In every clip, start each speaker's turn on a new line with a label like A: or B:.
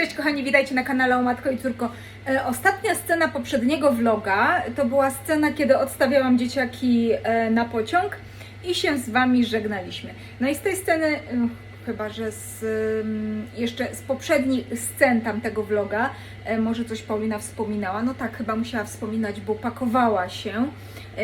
A: Cześć kochani, witajcie na kanale o Matko i Córko. E, ostatnia scena poprzedniego vloga to była scena, kiedy odstawiałam dzieciaki e, na pociąg i się z Wami żegnaliśmy. No i z tej sceny, e, chyba że z, ym, jeszcze z poprzednich scen tamtego vloga, może coś Paulina wspominała. No tak, chyba musiała wspominać, bo pakowała się,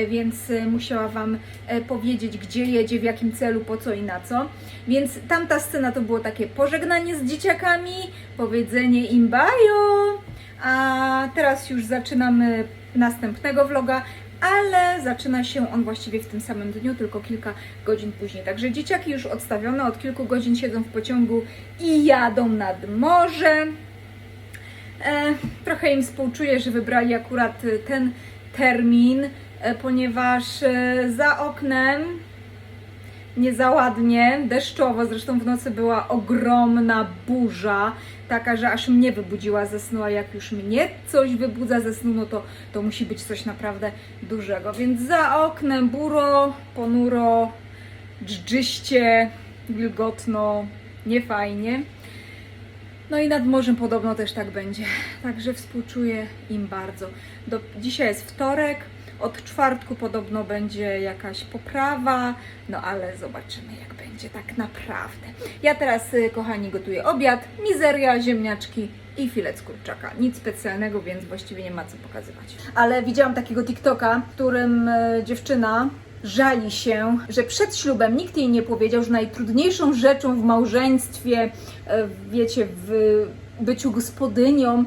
A: więc e, musiała Wam e, powiedzieć, gdzie jedzie, w jakim celu, po co i na co. Więc tamta scena to było takie pożegnanie z dzieciakami, powiedzenie im bajo, a teraz już zaczynamy następnego vloga, ale zaczyna się on właściwie w tym samym dniu, tylko kilka godzin później. Także dzieciaki już odstawione, od kilku godzin siedzą w pociągu i jadą nad morze. E, trochę im współczuję, że wybrali akurat e, ten termin, e, ponieważ e, za oknem nie za ładnie, deszczowo, zresztą w nocy była ogromna burza, taka, że aż mnie wybudziła ze snu, a jak już mnie coś wybudza ze snu, no to, to musi być coś naprawdę dużego. Więc za oknem buro, ponuro, dżdżyście, wilgotno, niefajnie. No i nad morzem podobno też tak będzie. Także współczuję im bardzo. Do, dzisiaj jest wtorek. Od czwartku podobno będzie jakaś poprawa, no ale zobaczymy jak będzie tak naprawdę. Ja teraz, y, kochani, gotuję obiad, mizeria, ziemniaczki i filet z kurczaka. Nic specjalnego, więc właściwie nie ma co pokazywać. Ale widziałam takiego TikToka, w którym y, dziewczyna żali się, że przed ślubem nikt jej nie powiedział, że najtrudniejszą rzeczą w małżeństwie, e, wiecie, w byciu gospodynią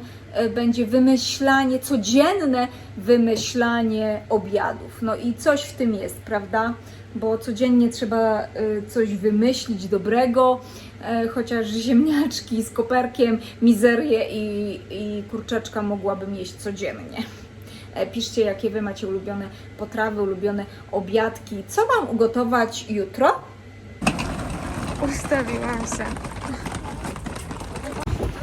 A: będzie wymyślanie, codzienne wymyślanie obiadów. No i coś w tym jest, prawda? Bo codziennie trzeba e, coś wymyślić dobrego, e, chociaż ziemniaczki z koperkiem, mizerię i, i kurczaczka mogłabym jeść codziennie. E, Piszcie, jakie Wy macie ulubione potrawy, ulubione obiadki. Co mam ugotować jutro?
B: Ustawiłam się.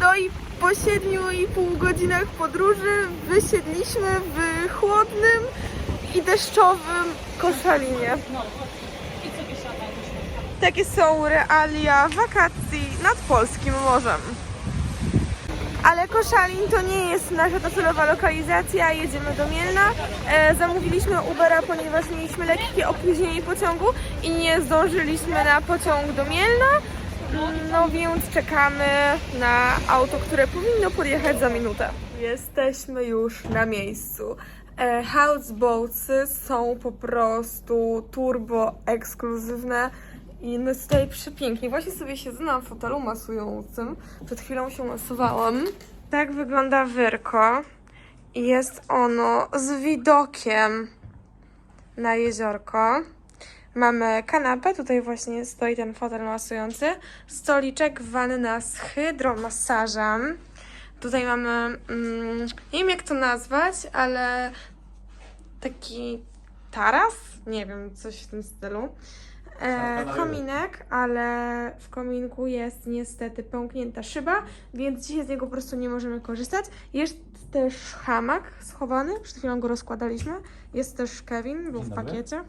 B: No i po siedmiu i pół godzinach podróży wysiedliśmy w chłodnym i deszczowym Koszalinie. Takie są realia wakacji nad polskim morzem. Ale Koszalin to nie jest nasza docelowa lokalizacja, jedziemy do Mielna. E, zamówiliśmy Ubera, ponieważ mieliśmy lekkie opóźnienie pociągu i nie zdążyliśmy na pociąg do Mielna. No więc czekamy na auto, które powinno podjechać za minutę. Jesteśmy już na miejscu. E, houseboatsy są po prostu turbo ekskluzywne i no jest tutaj przepięknie. Właśnie sobie siedzę na fotelu masującym. Przed chwilą się masowałam. Tak wygląda wyrko. Jest ono z widokiem na jeziorko. Mamy kanapę, tutaj właśnie stoi ten fotel masujący. Stoliczek, wanna z hydromasażem. Tutaj mamy, mm, nie wiem jak to nazwać, ale taki taras? Nie wiem, coś w tym stylu. E, kominek, ale w kominku jest niestety pęknięta szyba, więc dzisiaj z niego po prostu nie możemy korzystać. Jest też hamak schowany, przed chwilą go rozkładaliśmy. Jest też Kevin, był w pakiecie.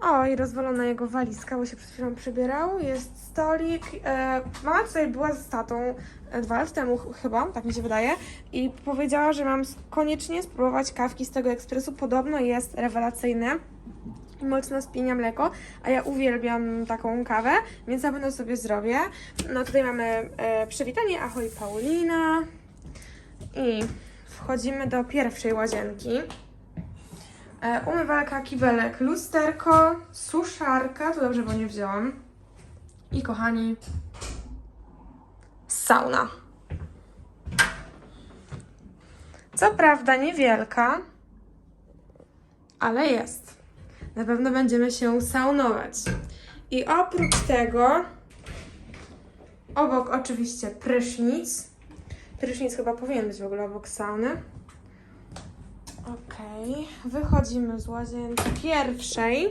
B: O, i rozwalona jego walizka, bo się przed chwilą przybierał. Jest stolik. E, mama tutaj była z tatą e, dwa lata temu ch- chyba, tak mi się wydaje. I powiedziała, że mam koniecznie spróbować kawki z tego ekspresu. Podobno jest rewelacyjne. I mocno spienia mleko, a ja uwielbiam taką kawę, więc na pewno sobie zrobię. No tutaj mamy e, przywitanie, ahoj Paulina. I wchodzimy do pierwszej łazienki. E, umywalka, kibelek, lusterko, suszarka, tu dobrze, bo nie wzięłam. I kochani, sauna. Co prawda niewielka, ale jest. Na pewno będziemy się saunować. I oprócz tego, obok oczywiście prysznic. Prysznic chyba powinien być w ogóle obok sauny. Okej, wychodzimy z łazienki pierwszej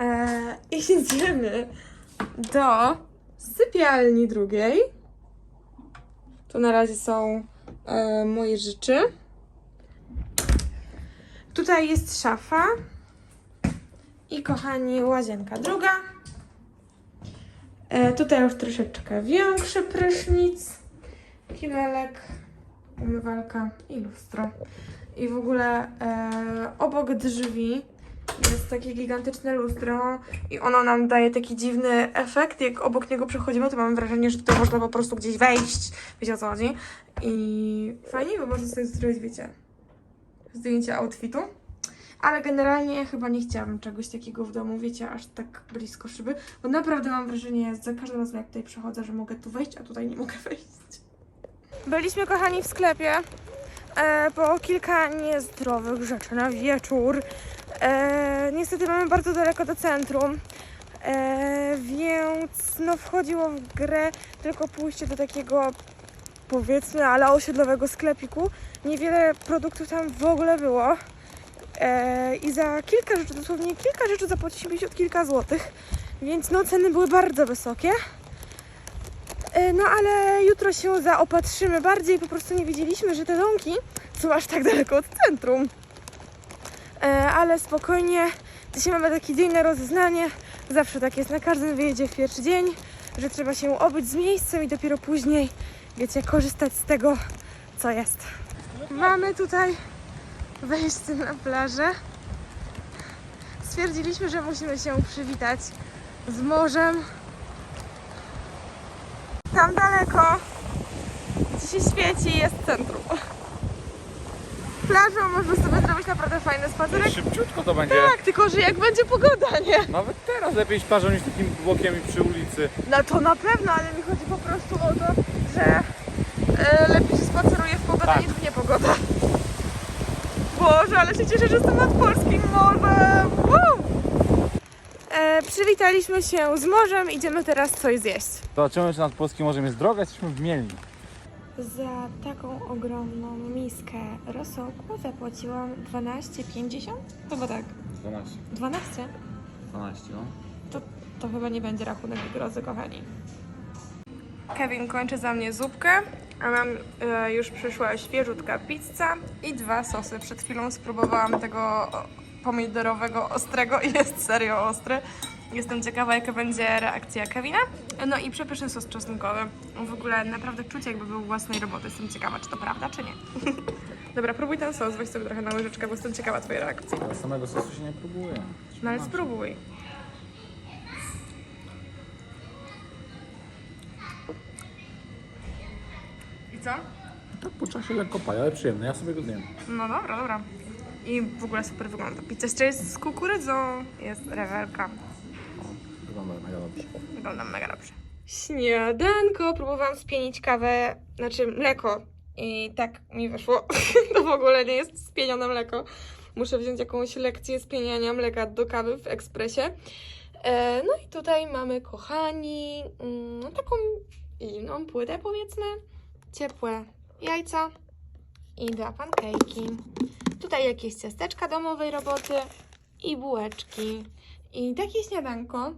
B: e, i idziemy do sypialni drugiej. Tu na razie są e, moje rzeczy. Tutaj jest szafa i kochani, łazienka druga. E, tutaj już troszeczkę większy prysznic. kinelek, umywalka i lustro. I w ogóle e, obok drzwi jest takie gigantyczne lustro i ono nam daje taki dziwny efekt. Jak obok niego przechodzimy, to mam wrażenie, że tutaj można po prostu gdzieś wejść. Wiecie o co chodzi? I fajnie, bo można sobie zrobić, wiecie, zdjęcie outfitu. Ale generalnie chyba nie chciałabym czegoś takiego w domu, wiecie, aż tak blisko szyby. Bo naprawdę mam wrażenie, za każdym razem jak tutaj przychodzę, że mogę tu wejść, a tutaj nie mogę wejść. Byliśmy kochani w sklepie e, po kilka niezdrowych rzeczy na wieczór. E, niestety mamy bardzo daleko do centrum, e, więc no wchodziło w grę tylko pójście do takiego powiedzmy, ale osiedlowego sklepiku. Niewiele produktów tam w ogóle było. E, I za kilka rzeczy, dosłownie kilka rzeczy zapłaciliśmy od kilka złotych, więc no ceny były bardzo wysokie. E, No ale jutro się zaopatrzymy bardziej, po prostu nie wiedzieliśmy, że te domki są aż tak daleko od centrum. E, Ale spokojnie, dzisiaj mamy taki dzień na rozeznanie, zawsze tak jest na każdym wyjeździe w pierwszy dzień, że trzeba się obyć z miejscem i dopiero później, wiecie, korzystać z tego, co jest. Mamy tutaj wejście na plażę. Stwierdziliśmy, że musimy się przywitać z morzem. Tam daleko, gdzie się świeci, jest centrum. Plażą można sobie zrobić naprawdę fajny spacerek.
C: Szybciutko to będzie.
B: Tak, tylko że jak będzie pogoda, nie?
C: Nawet teraz lepiej iść plażą niż takim bokiem i przy ulicy.
B: No to na pewno, ale mi chodzi po prostu o to, że e, lepiej się spaceruje w pogodę
C: Tak.
B: niż w niepogodę. Boże, ale się cieszę, że jestem nad polskim morzem. Woo! E, przywitaliśmy się z morzem, idziemy teraz coś zjeść.
C: Zobaczymy, czy nad polskim morzem jest droga, jesteśmy w Mielni.
B: Za taką ogromną miskę rosołku zapłaciłam 12,50? Chyba tak.
C: 12.
B: 12?
C: 12, no.
B: To, to chyba nie będzie rachunek drodzy, kochani. Kevin kończy za mnie zupkę, a mam e, już przyszła świeżutka pizza i dwa sosy. Przed chwilą spróbowałam tego pomidorowego ostrego i jest serio ostry. Jestem ciekawa, jaka będzie reakcja Kevina. No i przepyszny sos czosnkowy. W ogóle naprawdę czuć, jakby był własnej roboty. Jestem ciekawa, czy to prawda, czy nie. Dobra, próbuj ten sos, weź sobie trochę na łyżeczkę, bo jestem ciekawa twojej reakcji.
C: Ale samego sosu się nie próbuje.
B: No ale spróbuj. I co?
C: Tak po czasie lekko paja, ale przyjemne. Ja sobie go zjem.
B: No dobra, dobra. I w ogóle super wygląda. Pizza jeszcze jest z kukurydzą, jest rewelka.
C: Wygląda mega dobrze.
B: Wygląda mega dobrze. Śniadanko, próbowałam spienić kawę, znaczy mleko. I tak mi wyszło. to w ogóle nie jest spienione mleko. Muszę wziąć jakąś lekcję spieniania mleka do kawy w ekspresie. E, no i tutaj mamy, kochani, mm, taką inną płytę powiedzmy. Ciepłe jajca i dwa pankejki. Tutaj jakieś ciasteczka domowej roboty i bułeczki. I takie śniadanko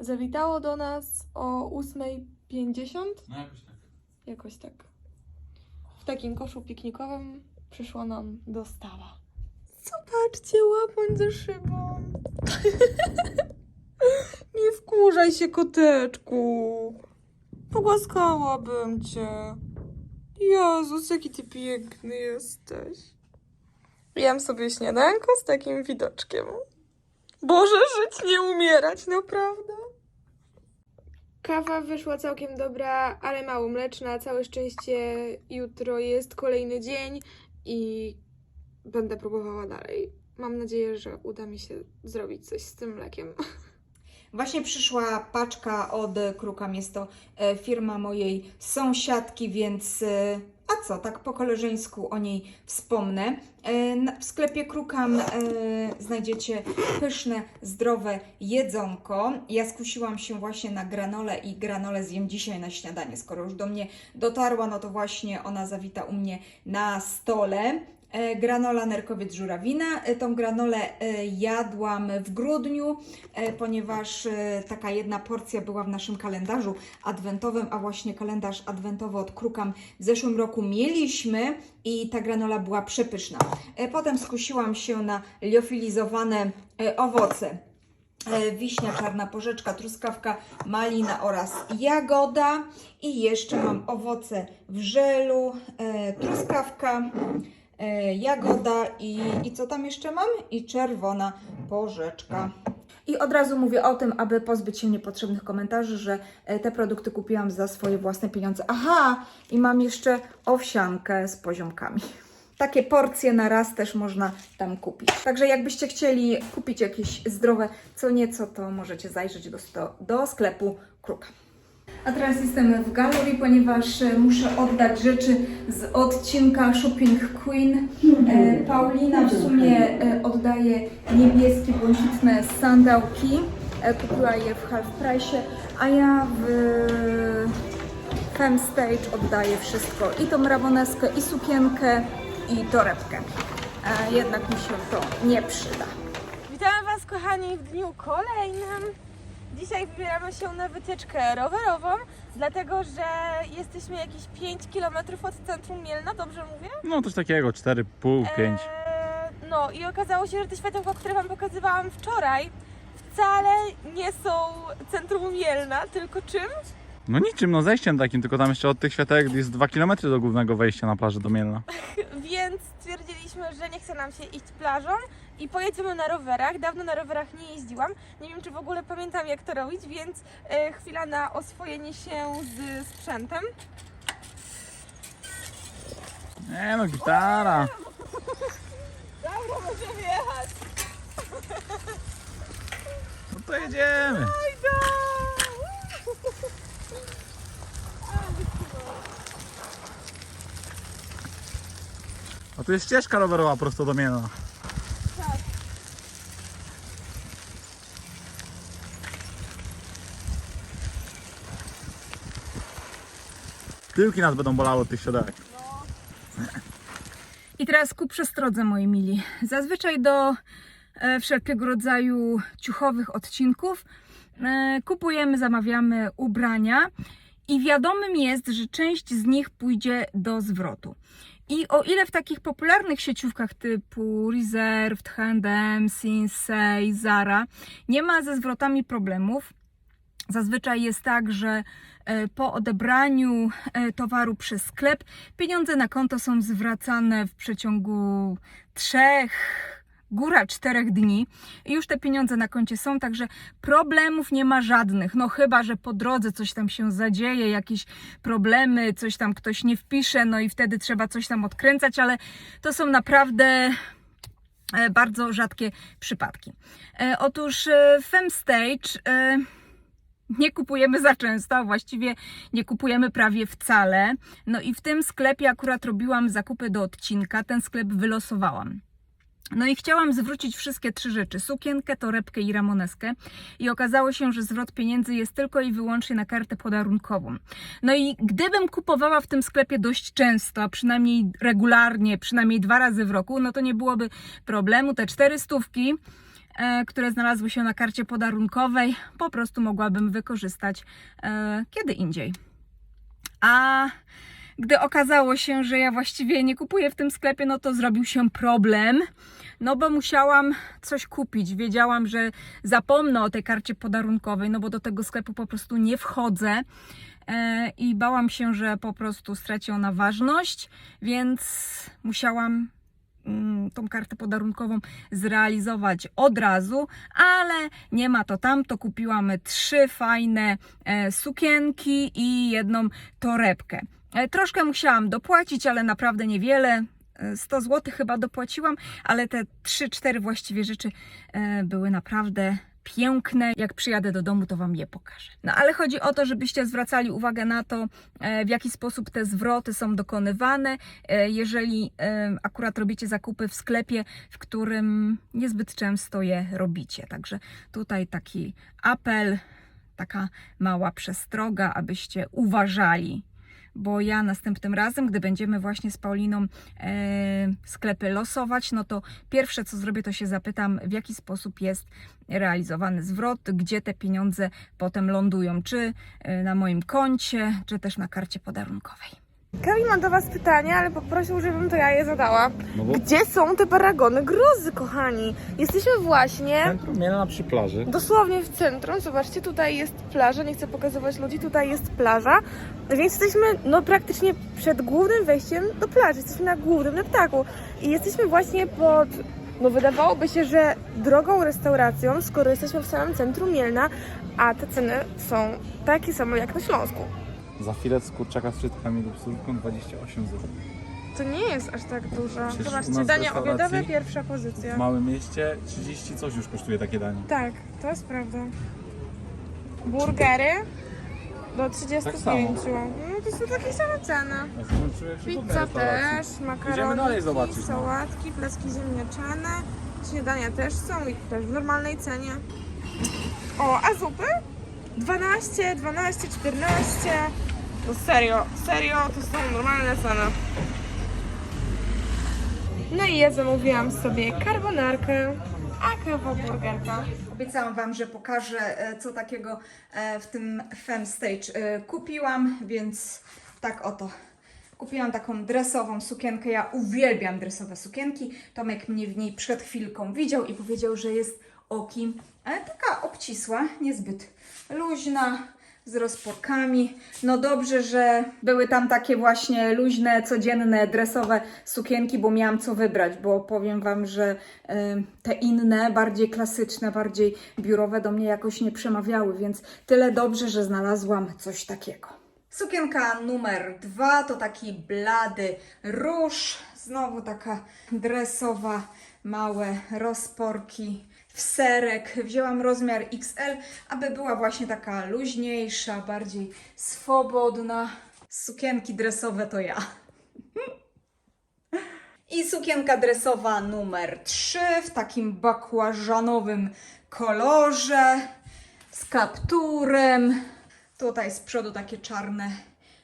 B: zawitało do nas o 8.50.
C: No jakoś tak.
B: Jakoś tak. W takim koszu piknikowym przyszła nam dostawa. Zobaczcie, łapoń ze szybą. Nie wkurzaj się, koteczku. Pogłaskałabym cię. Jezus, jaki ty piękny jesteś. Jem sobie śniadanko z takim widoczkiem. Boże, żyć, nie umierać, naprawdę. Kawa wyszła całkiem dobra, ale mało mleczna. Całe szczęście jutro jest kolejny dzień i będę próbowała dalej. Mam nadzieję, że uda mi się zrobić coś z tym mlekiem.
A: Właśnie przyszła paczka od Krukam. Jest to e, firma mojej sąsiadki, więc e, a co, tak po koleżeńsku o niej wspomnę. E, W sklepie Krukam e, znajdziecie pyszne, zdrowe jedzonko. Ja skusiłam się właśnie na granolę i granolę zjem dzisiaj na śniadanie. Skoro już do mnie dotarła, no to właśnie ona zawita u mnie na stole. E, Granola nerkowiec żurawina. E, Tą granolę e, jadłam w grudniu, ponieważ taka jedna porcja była w naszym kalendarzu adwentowym, a właśnie kalendarz adwentowy od Krukam w zeszłym roku mieliśmy i ta granola była przepyszna. Potem skusiłam się na liofilizowane owoce wiśnia, czarna porzeczka, truskawka, malina oraz jagoda. I jeszcze mam owoce w żelu, truskawka, jagoda i, i co tam jeszcze mam? I czerwona porzeczka. I od razu mówię o tym, aby pozbyć się niepotrzebnych komentarzy, że e, te produkty kupiłam za swoje własne pieniądze. Aha, i mam jeszcze owsiankę z poziomkami. Takie porcje na raz też można tam kupić. Także jakbyście chcieli kupić jakieś zdrowe co nieco, to możecie zajrzeć do, do sklepu Kruka. A teraz jestem w galerii, ponieważ e, muszę oddać rzeczy z odcinka Shopping Queen. E, Paulina w sumie e, oddaje niebieskie, błękitne sandałki. Kupiła je w half price, a ja w Femstage oddaję wszystko. I tą ramoneskę, i sukienkę, i torebkę. Jednak mi się to nie przyda.
B: Witamy Was kochani w dniu kolejnym. Dzisiaj wybieramy się na wycieczkę rowerową, dlatego że jesteśmy jakieś 5 km od centrum Mielna, dobrze mówię?
C: No coś takiego, 4,5, 5.
B: Eee, no i okazało się, że te światełka, które Wam pokazywałam wczoraj, wcale nie są centrum Mielna, tylko czym?
C: No niczym, no zejściem takim, tylko tam jeszcze od tych światełek jest 2 km do głównego wejścia na plażę do Mielna.
B: Więc stwierdziliśmy, że nie chce nam się iść plażą i pojedziemy na rowerach. Dawno na rowerach nie jeździłam. Nie wiem, czy w ogóle pamiętam, jak to robić, więc e, chwila na oswojenie się z sprzętem.
C: Nie no, gitara.
B: Dobra, możemy jechać.
C: No to jedziemy. A tu jest ścieżka rowerowa prosto do Mielna.
B: Tak.
C: Tyłki nas będą bolały od tych siodełek.
A: I teraz ku przestrodze, moi mili. Zazwyczaj do e, wszelkiego rodzaju ciuchowych odcinków e, kupujemy, zamawiamy ubrania i wiadomym jest, że część z nich pójdzie do zwrotu. I o ile w takich popularnych sieciówkach typu Reserved, H&M, Sinsei, Zara nie ma ze zwrotami problemów, Zazwyczaj jest tak, że e, po odebraniu e, towaru przez sklep pieniądze na konto są zwracane w przeciągu trzech, góra czterech dni. I już te pieniądze na koncie są, także problemów nie ma żadnych. No chyba, że po drodze coś tam się zadzieje, jakieś problemy, coś tam ktoś nie wpisze, no i wtedy trzeba coś tam odkręcać, ale to są naprawdę e, bardzo rzadkie przypadki. Otóż Femstage nie kupujemy za często, a właściwie nie kupujemy prawie wcale. No i w tym sklepie akurat robiłam zakupy do odcinka, ten sklep wylosowałam. No i chciałam zwrócić wszystkie trzy rzeczy: sukienkę, torebkę i ramoneskę. I okazało się, że zwrot pieniędzy jest tylko i wyłącznie na kartę podarunkową. No i gdybym kupowała w tym sklepie dość często, a przynajmniej regularnie, przynajmniej dwa razy w roku, no to nie byłoby problemu. Te cztery stówki które znalazły się na karcie podarunkowej, po prostu mogłabym wykorzystać e, kiedy indziej. A gdy okazało się, że ja właściwie nie kupuję w tym sklepie, no to zrobił się problem. No bo musiałam coś kupić. Wiedziałam, że zapomnę o tej karcie podarunkowej, no bo do tego sklepu po prostu nie wchodzę. E, I bałam się, że po prostu straci ona ważność, więc musiałam tą kartę podarunkową zrealizować od razu, ale nie ma to tamto. Kupiłam trzy fajne e, sukienki i jedną torebkę. E, Troszkę musiałam dopłacić, ale naprawdę niewiele. E, 100 zł chyba dopłaciłam, ale te 3-4 właściwie rzeczy e, były naprawdę piękne. Jak przyjadę do domu, to Wam je pokażę. No ale chodzi o to, żebyście zwracali uwagę na to, e, w jaki sposób te zwroty są dokonywane. E, Jeżeli e, akurat robicie zakupy w sklepie, w którym niezbyt często je robicie. Także tutaj taki apel, taka mała przestroga, abyście uważali bo ja następnym razem, gdy będziemy właśnie z Pauliną e, sklepy losować, no to pierwsze co zrobię, to się zapytam, w jaki sposób jest realizowany zwrot, gdzie te pieniądze potem lądują, czy e, na moim koncie, czy też na karcie podarunkowej.
B: Kamil ma do Was pytanie, ale poprosił, żebym to ja je zadała.
C: No bo
B: Gdzie są te paragony grozy, kochani? Jesteśmy właśnie
C: centrum Mielna przy plaży.
B: dosłownie w centrum. Zobaczcie, tutaj jest plaża. Nie chcę pokazywać ludzi, tutaj jest plaża. Więc jesteśmy no praktycznie przed głównym wejściem do plaży. Jesteśmy na głównym leptaku. I jesteśmy właśnie pod. No wydawałoby się, że drogą restauracją, skoro jesteśmy w samym centrum Mielna, a te ceny są takie same jak na Śląsku.
C: Za filet z kurczaka z frytkami lub surką 28 zł.
B: To nie jest aż tak dużo.
C: Przecież u
B: Zobaczcie,
C: nas w
B: dania
C: restauracji
B: obiadowe, pierwsza
C: W
B: pozycja.
C: małym mieście 30 coś już kosztuje takie danie.
B: Tak, to jest prawda. Burgery do 35.
C: Tak samo.
B: No to są takie same ceny.
C: Ja skończyłem się w
B: Pizza
C: restauracji.
B: też,
C: Idziemy dalej zobaczyć, no.
B: sałatki, placki ziemniaczane. Śniadania też są i też w normalnej cenie. O, a zupy? 12, 12, 14. To serio, serio, to są normalne ceny. No i ja zamówiłam sobie carbonarkę, a kawa burgerka.
A: Obiecałam Wam, że pokażę, e, co takiego e, w tym Fem Stage e, kupiłam, więc tak oto. Kupiłam taką dresową sukienkę. Ja uwielbiam dresowe sukienki. Tomek mnie w niej przed chwilką widział i powiedział, że jest oki. Ale taka obcisła, niezbyt luźna, z rozporkami. No dobrze, że były tam takie właśnie luźne, codzienne, dresowe sukienki, bo miałam co wybrać, bo powiem Wam, że y, te inne, bardziej klasyczne, bardziej biurowe do mnie jakoś nie przemawiały, więc tyle dobrze, że znalazłam coś takiego. Sukienka numer dwa to taki blady róż, znowu taka dresowa, małe rozporki w serek. Wzięłam rozmiar XL, aby była właśnie taka luźniejsza, bardziej swobodna. Sukienki dresowe to ja. I sukienka dresowa numer 3 w takim bakłażanowym kolorze z kapturem. Tutaj z przodu takie czarne,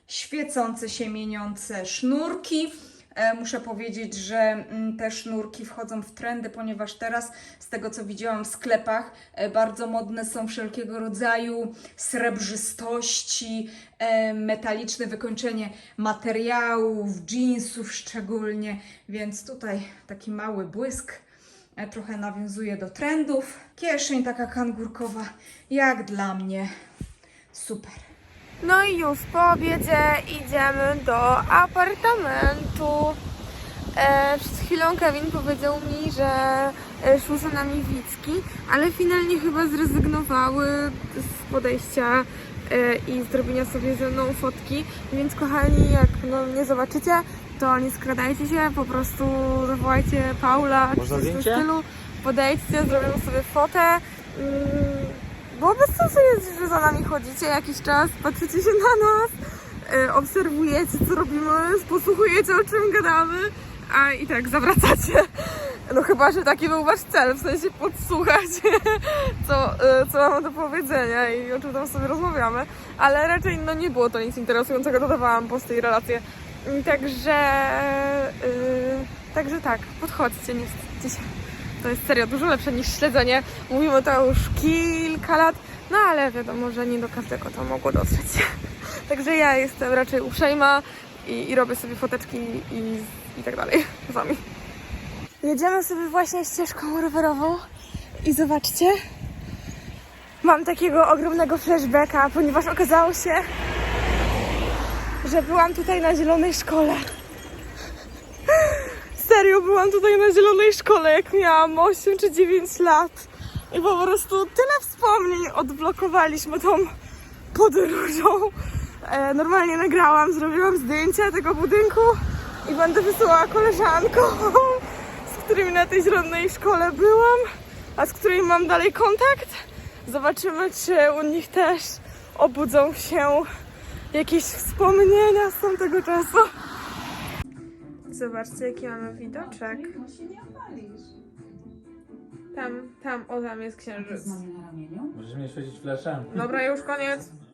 A: świecące się, mieniące sznurki. E, Muszę powiedzieć, że mm, te sznurki wchodzą w trendy, ponieważ teraz, z tego co widziałam w sklepach, e, bardzo modne są wszelkiego rodzaju srebrzystości, e, metaliczne wykończenie materiałów, jeansów szczególnie, więc tutaj taki mały błysk trochę nawiązuje do trendów. Kieszeń taka kangurkowa, jak dla mnie super.
B: No i już po obiedzie idziemy do apartamentu. E, przed chwilą Kevin powiedział mi, że e, szły za nami Wicki, ale finalnie chyba zrezygnowały z podejścia e, i zrobienia sobie ze mną fotki. Więc kochani, jak no, nie zobaczycie, to nie skradajcie się, po prostu zawołajcie Paula czy coś w tym stylu. Podejdźcie, zrobimy sobie fotę. Mm, Bo bez sensu jest, że za nami chodzicie jakiś czas, patrzycie się na nas, e, obserwujecie co robimy, posłuchujecie o czym gadamy, a i tak zawracacie. No chyba, że taki był wasz cel, w sensie podsłuchać, co, e, co mam do powiedzenia i o czym tam sobie rozmawiamy, ale raczej no nie było to nic interesującego, dodawałam po tej relację. Mm, Także, e, także tak, podchodźcie, nie wstydźcie się. To jest serio dużo lepsze niż śledzenie. Mówimy to już kilka lat, no ale wiadomo, że nie do każdego to mogło dotrzeć. Także ja jestem raczej uprzejma i, i robię sobie foteczki i, i tak dalej z wami. Jedziemy sobie właśnie ścieżką rowerową i zobaczcie, mam takiego ogromnego flashbacka, ponieważ okazało się, że byłam tutaj na zielonej szkole. Serio, byłam tutaj na zielonej szkole, jak miałam 8 czy 9 lat. I po prostu tyle wspomnień odblokowaliśmy tą podróżą. E, normalnie nagrałam, zrobiłam zdjęcia tego budynku i będę wysyłała koleżankom, z którymi na tej zielonej szkole byłam, a z którymi mam dalej kontakt. Zobaczymy, czy u nich też obudzą się jakieś wspomnienia z tamtego czasu. Zobaczcie, jaki mamy widoczek. Tam, tam, o tam jest księżyc.
C: Możesz mnie świecić fleszem.
B: Dobra, już koniec.